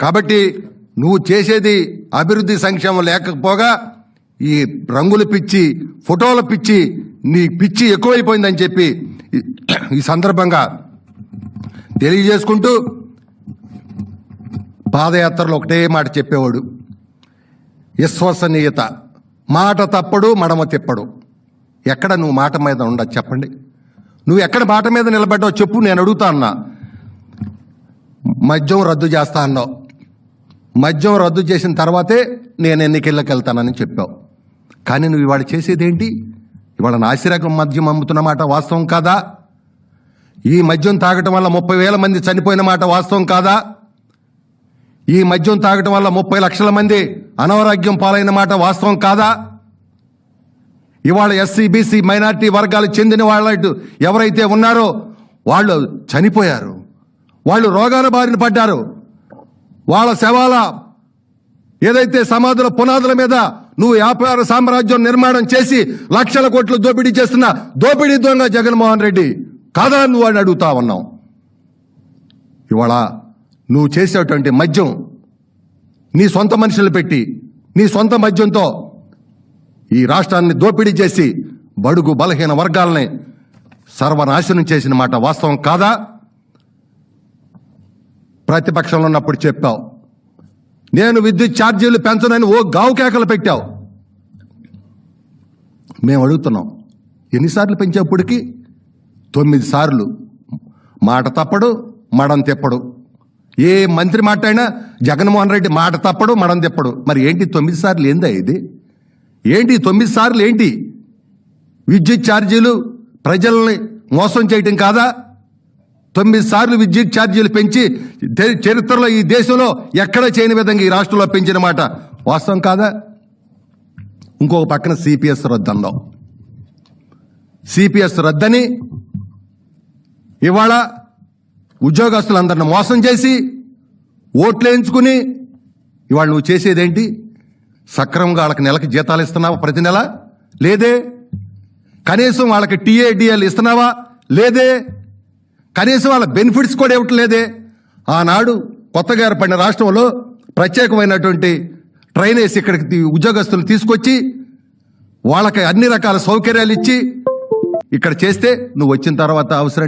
కాబట్టి నువ్వు చేసేది అభివృద్ధి సంక్షేమం లేకపోగా ఈ రంగుల పిచ్చి ఫోటోల పిచ్చి నీ పిచ్చి ఎక్కువైపోయిందని చెప్పి ఈ- సందర్భంగా తెలియజేసుకుంటూ పాదయాత్రలో ఒకటే మాట చెప్పేవాడు. విశ్వసనీయత. మాట తప్పడు మడమ తిప్పడు. ఎక్కడ నువ్వు మాట మీద ఉండదు చెప్పండి. నువ్వు ఎక్కడ మాట మీద నిలబడ్డావు చెప్పు నేను అడుగుతా అన్నా. మద్యం రద్దు చేస్తా అన్నావు. మద్యం రద్దు చేసిన తర్వాతే నేను ఎన్నికల్లోకి వెళ్తానని చెప్పావు. కానీ నువ్వు ఇవాళ చేసేదేంటి? ఇవాళ నాసిరకం మద్యం అమ్ముతున్న మాట వాస్తవం కాదా? ఈ మద్యం తాగటం వల్ల ముప్పై వేల మంది చనిపోయిన మాట వాస్తవం కాదా? ఈ మద్యం తాగటం వల్ల ముప్పై లక్షల మంది అనారోగ్యం పాలైన మాట వాస్తవం కాదా? ఇవాళ ఎస్సీ బీసీ మైనార్టీ వర్గాలకు చెందిన వాళ్ళ ఎవరైతే ఉన్నారో వాళ్ళు చనిపోయారు. వాళ్ళు రోగాల బారిన పడ్డారు. వాళ్ళ శవాల ఏదైతే సమాధుల పునాదుల మీద నువ్వు వ్యాపార సామ్రాజ్యం నిర్మాణం చేసి లక్షల కోట్లు దోపిడీ చేస్తున్న దోపిడీ దొంగ జగన్మోహన్ రెడ్డి కాదా నువ్వు అని అడుగుతా ఉన్నావు. ఇవాళ నువ్వు చేసేటువంటి మద్యం నీ సొంత మనుషులు పెట్టి నీ సొంత మద్యంతో ఈ రాష్ట్రాన్ని దోపిడీ చేసి బడుగు బలహీన వర్గాలని సర్వనాశనం చేసిన మాట వాస్తవం కాదా? ప్రతిపక్షంలో ఉన్నప్పుడు చెప్పావు. నేను విద్యుత్ ఛార్జీలు పెంచనని ఓ గావు కేకలు పెట్టావు. మేము అడుగుతున్నాం ఎన్నిసార్లు పెంచేప్పటికి? తొమ్మిది సార్లు. మాట తప్పడు మడం తిప్పడు. ఏ మంత్రి మాట్లాడినా జగన్మోహన్ రెడ్డి మాట తప్పడు మడం తిప్పడు. మరి ఏంటి తొమ్మిది సార్లు ఏందా ఇది? ఏంటి తొమ్మిది సార్లు ఏంటి? విద్యుత్ ఛార్జీలు ప్రజల్ని మోసం చేయటం కాదా? తొమ్మిది సార్లు విద్యుత్ ఛార్జీలు పెంచి చరిత్రలో ఈ దేశంలో ఎక్కడ చేయని విధంగా ఈ రాష్ట్రంలో పెంచిన మాట వాస్తవం కాదా? ఇంకొక పక్కన సిపిఎస్ రద్దు సిపిఎస్ రద్దని ఇవాళ ఉద్యోగస్తులందరిని మోసం చేసి ఓట్లు వేయించుకుని ఇవాళ నువ్వు చేసేదేంటి? సక్రమంగా వాళ్ళకి నెలకి జీతాలు ఇస్తున్నావా ప్రతి నెల? లేదే. కనీసం వాళ్ళకి టీఏడిఎల్ ఇస్తున్నావా? లేదే. కనీసం వాళ్ళ బెనిఫిట్స్ కూడా ఇవ్వట్లేదే ఆనాడు కొత్తగా ఏర్పడిన రాష్ట్రంలో ప్రత్యేకమైనటువంటి ట్రైన్ వేసి ఇక్కడికి ఉద్యోగస్తులు తీసుకొచ్చి వాళ్ళకి అన్ని రకాల సౌకర్యాలు ఇచ్చి ఇక్కడ చేస్తే నువ్వు వచ్చిన తర్వాత అవసరం